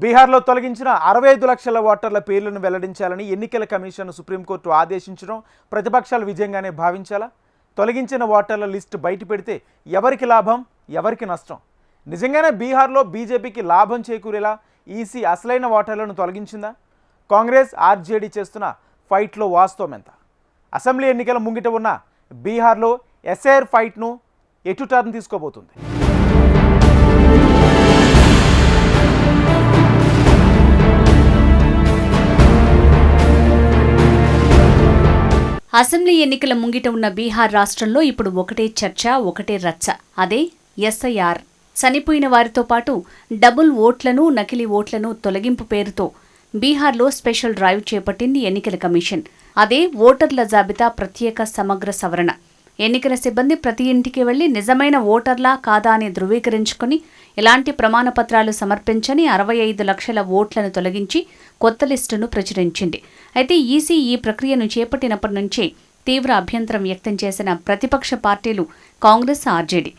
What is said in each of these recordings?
బీహార్లో తొలగించిన అరవై ఐదు లక్షల ఓటర్ల పేర్లను వెల్లడించాలని ఎన్నికల కమిషన్ సుప్రీంకోర్టు ఆదేశించడం ప్రతిపక్షాలు విజయంగానే భావించాలా? తొలగించిన ఓటర్ల లిస్టు బయట పెడితే ఎవరికి లాభం ఎవరికి నష్టం? నిజంగానే బీహార్లో బీజేపీకి లాభం చేకూరేలా ఈసీ అసలైన ఓటర్లను తొలగించిందా? కాంగ్రెస్ ఆర్జేడీ చేస్తున్న ఫైట్లో వాస్తవం ఎంత? అసెంబ్లీ ఎన్నికల ముంగిట ఉన్న బీహార్లో ఎస్ఐఆర్ ఫైట్ను ఎటు టర్న్ తీసుకోబోతుంది? అసెంబ్లీ ఎన్నికల ముంగిట ఉన్న బీహార్ రాష్ట్రంలో ఇప్పుడు ఒకటే చర్చ ఒకటే రచ్చ. అదే ఎస్ఐఆర్. చనిపోయిన వారితో పాటు డబుల్ ఓట్లను నకిలీ ఓట్లను తొలగింపు పేరుతో బీహార్లో స్పెషల్ డ్రైవ్ చేపట్టింది ఎన్నికల కమిషన్. అదే ఓటర్ల జాబితా ప్రత్యేక సమగ్ర సవరణ. ఎన్నికల సిబ్బంది ప్రతి ఇంటికి వెళ్ళి నిజమైన ఓటర్లా కాదా అని ధృవీకరించుకుని ఎలాంటి ప్రమాణపత్రాలు సమర్పించని అరవై ఐదు లక్షల ఓట్లను తొలగించి కొత్త లిస్టును ప్రచురించింది. అయితే ఈసీ ఈ ప్రక్రియను చేపట్టినప్పటి నుంచే తీవ్ర అభ్యంతరం వ్యక్తం చేసిన ప్రతిపక్ష పార్టీలు కాంగ్రెస్ ఆర్జేడీ.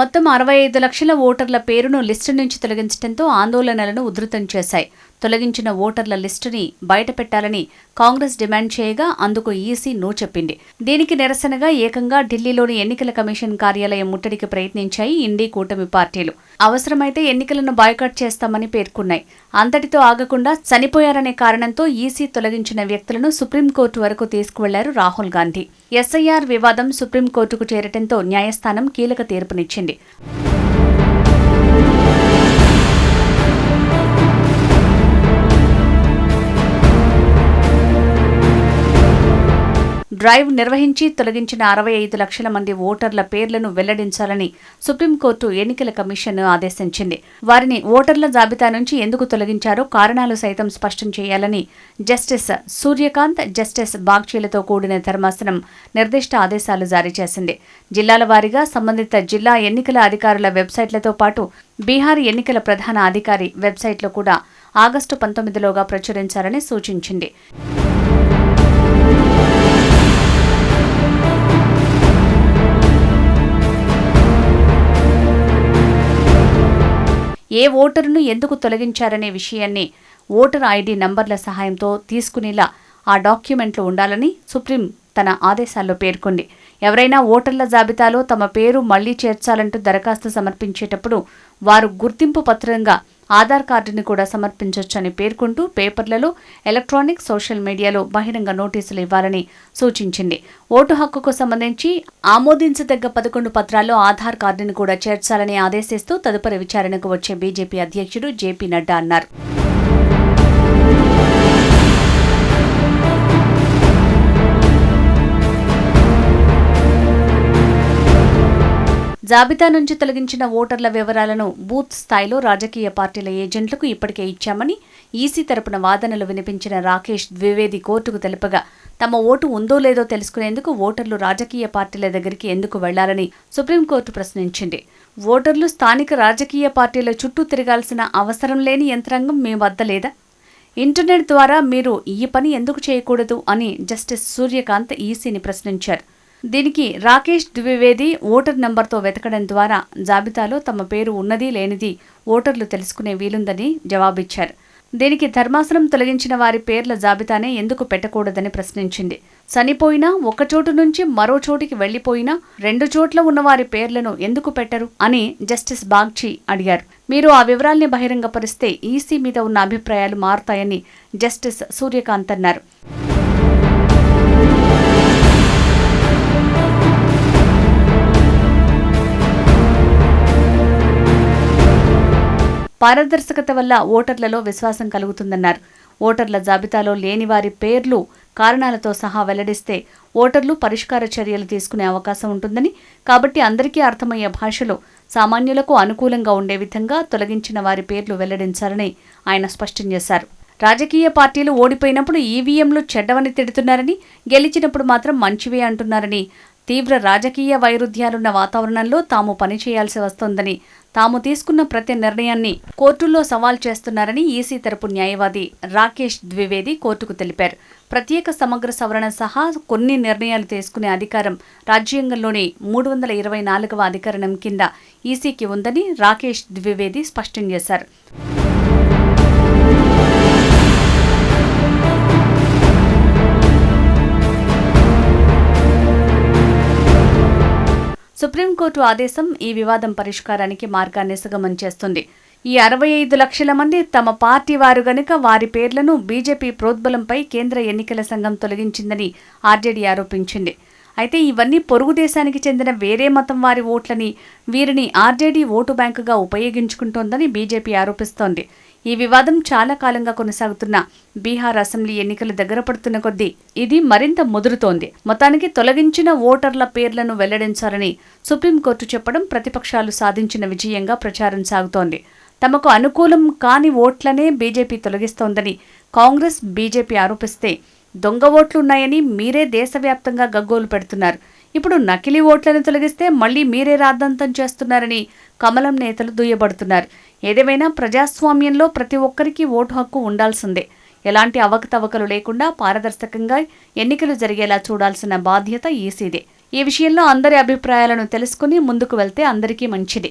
మొత్తం అరవై ఐదు లక్షల ఓటర్ల పేరును లిస్టు నుంచి తొలగించడంతో ఆందోళనలను ఉధృతం చేశాయి. తొలగించిన ఓటర్ల లిస్టుని బయటపెట్టాలని కాంగ్రెస్ డిమాండ్ చేయగా అందుకు ఈసీ నో చెప్పింది. దీనికి నిరసనగా ఏకంగా ఢిల్లీలోని ఎన్నికల కమిషన్ కార్యాలయం ముట్టడికి ప్రయత్నించాయి ఇండీ కూటమి పార్టీలు. అవసరమైతే ఎన్నికలను బాయ్కాట్ చేస్తామని పేర్కొన్నాయి. అంతటితో ఆగకుండా చనిపోయారనే కారణంతో ఈసీ తొలగించిన వ్యక్తులను సుప్రీంకోర్టు వరకు తీసుకువెళ్ళారు రాహుల్ గాంధీ. ఎస్ఐఆర్ వివాదం సుప్రీంకోర్టుకు చేరటంతో న్యాయస్థానం కీలక తీర్పునిచ్చింది. చేసింది డ్రైవ్ నిర్వహించి తొలగించిన అరవై ఐదు లక్షల మంది ఓటర్ల పేర్లను వెల్లడించాలని సుప్రీంకోర్టు ఎన్నికల కమిషన్ ఆదేశించింది. వారిని ఓటర్ల జాబితా నుంచి ఎందుకు తొలగించారో కారణాలు సైతం స్పష్టం చేయాలని జస్టిస్ సూర్యకాంత్ జస్టిస్ బాగ్చీలతో కూడిన ధర్మాసనం నిర్దిష్ట ఆదేశాలు జారీ చేసింది. జిల్లాల వారీగా సంబంధిత జిల్లా ఎన్నికల అధికారుల వెబ్సైట్లతో పాటు బీహార్ ఎన్నికల ప్రధాన అధికారి వెబ్సైట్లో కూడా ఆగస్టు పంతొమ్మిదిలోగా ప్రచురించాలని సూచించింది. ఏ ఓటరును ఎందుకు తొలగించారనే విషయాన్ని ఓటర్ ఐడి నంబర్ల సహాయంతో తీసుకునేలా ఆ డాక్యుమెంట్లు ఉండాలని సుప్రీం తన ఆదేశాల్లో పేర్కొంది. ఎవరైనా ఓటర్ల జాబితాలో తమ పేరు మళ్ళీ చేర్చాలంటూ దరఖాస్తు సమర్పించేటప్పుడు వారు గుర్తింపు పత్రంగా ఆధార్ కార్డుని కూడా సమర్పించవచ్చని పేర్కొంటూ పేపర్లలో ఎలక్ట్రానిక్ సోషల్ మీడియాలో బహిరంగ నోటీసులు ఇవ్వాలని సూచించింది. ఓటు హక్కుకు సంబంధించి ఆమోదించదగ్గ పదకొండు పత్రాల్లో ఆధార్ కార్డుని కూడా చేర్చాలని ఆదేశిస్తూ తదుపరి విచారణకు వచ్చే బీజేపీ అధ్యక్షుడు జేపీ నడ్డా అన్నారు. జాబితా నుంచి తొలగించిన ఓటర్ల వివరాలను బూత్ స్థాయిలో రాజకీయ పార్టీల ఏజెంట్లకు ఇప్పటికే ఇచ్చామని ఈసీ తరపున వాదనలు వినిపించిన రాకేష్ ద్వివేది కోర్టుకు తెలుపగా తమ ఓటు ఉందో లేదో తెలుసుకునేందుకు ఓటర్లు రాజకీయ పార్టీల దగ్గరికి ఎందుకు వెళ్ళాలని సుప్రీంకోర్టు ప్రశ్నించింది. ఓటర్లు స్థానిక రాజకీయ పార్టీల చుట్టూ తిరగాల్సిన అవసరం లేని యంత్రాంగం మీ వద్ద లేదా? ఇంటర్నెట్ ద్వారా మీరు ఈ పని ఎందుకు చేయకూడదు? అని జస్టిస్ సూర్యకాంత్ ఈసీని ప్రశ్నించారు. దీనికి రాకేష్ ద్వివేది ఓటర్ నంబర్తో వెతకడం ద్వారా జాబితాలో తమ పేరు ఉన్నది లేనిది ఓటర్లు తెలుసుకునే వీలుందని జవాబిచ్చారు. దీనికి ధర్మాసనం తొలగించిన వారి పేర్ల జాబితానే ఎందుకు పెట్టకూడదని ప్రశ్నించింది. చనిపోయినా ఒకచోటు నుంచి మరో చోటికి వెళ్ళిపోయినా రెండు చోట్ల ఉన్న వారి పేర్లను ఎందుకు పెట్టరు అని జస్టిస్ బాగ్చి అడిగారు. మీరు ఆ వివరాల్ని బహిరంగపరిస్తే ఈసీ మీద ఉన్న అభిప్రాయాలు మారుతాయని జస్టిస్ సూర్యకాంత్ అన్నారు. పారదర్శకత వల్ల ఓటర్లలో విశ్వాసం కలుగుతుందన్నారు. ఓటర్ల జాబితాలో లేని వారి పేర్లు కారణాలతో సహా వెల్లడిస్తే ఓటర్లు పరిష్కార చర్యలు తీసుకునే అవకాశం ఉంటుందని కాబట్టి అందరికీ అర్థమయ్యే భాషలో సామాన్యులకు అనుకూలంగా ఉండే విధంగా తొలగించిన వారి పేర్లు వెల్లడించాలని ఆయన స్పష్టం చేశారు. రాజకీయ పార్టీలు ఓడిపోయినప్పుడు ఈవీఎంలు చెడ్డవని తిడుతున్నారని గెలిచినప్పుడు మాత్రం మంచివే అంటున్నారని తీవ్ర రాజకీయ వైరుధ్యాలున్న వాతావరణంలో తాము పనిచేయాల్సి వస్తోందని తాము తీసుకున్న ప్రతి నిర్ణయాన్ని కోర్టుల్లో సవాల్ చేస్తున్నారని ఈసీ తరపు న్యాయవాది రాకేష్ ద్వివేది కోర్టుకు తెలిపారు. ప్రత్యేక సమగ్ర సవరణ సహా కొన్ని నిర్ణయాలు తీసుకునే అధికారం రాజ్యాంగంలోని మూడు వందల ఇరవై నాలుగవ అధికరణం కింద ఈసీకి ఉందని రాకేష్ ద్వివేది స్పష్టం చేశారు. సుప్రీంకోర్టు ఆదేశం ఈ వివాదం పరిష్కారానికి మార్గాన్ని సుగమం చేస్తుంది. ఈ అరవై ఐదు లక్షల మంది తమ పార్టీ వారు గనుక వారి పేర్లను బీజేపీ ప్రోద్బలంపై కేంద్ర ఎన్నికల సంఘం తొలగించిందని ఆర్జేడీ ఆరోపించింది. అయితే ఇవన్నీ పొరుగు దేశానికి చెందిన వేరే మతం వారి ఓట్లని వీరిని ఆర్జేడీ ఓటు బ్యాంకుగా ఉపయోగించుకుంటోందని బీజేపీ ఆరోపిస్తోంది. ఈ వివాదం చాలా కాలంగా కొనసాగుతున్న బీహార్ అసెంబ్లీ ఎన్నికలు దగ్గర పడుతున్న కొద్దీ ఇది మరింత ముదురుతోంది. మొత్తానికి తొలగించిన ఓటర్ల పేర్లను వెల్లడించాలని సుప్రీంకోర్టు చెప్పడం ప్రతిపక్షాలు సాధించిన విజయంగా ప్రచారం సాగుతోంది. తమకు అనుకూలం కాని ఓట్లనే బీజేపీ తొలగిస్తోందని కాంగ్రెస్ బీజేపీ ఆరోపిస్తే దొంగ ఓట్లున్నాయని మీరే దేశవ్యాప్తంగా గగ్గోలు పెడుతున్నారు. ఇప్పుడు నకిలీ ఓట్లను తొలగిస్తే మళ్ళీ మీరే రాద్ధాంతం చేస్తున్నారని కమలం నేతలు దుయ్యబడుతున్నారు. ఏదేమైనా ప్రజాస్వామ్యంలో ప్రతి ఒక్కరికి ఓటు హక్కు ఉండాల్సిందే. ఎలాంటి అవకతవకలు లేకుండా పారదర్శకంగా ఎన్నికలు జరిగేలా చూడాల్సిన బాధ్యత ఈసీదే. ఈ విషయంలో అందరి అభిప్రాయాలను తెలుసుకుని ముందుకు వెళ్తే అందరికీ మంచిది.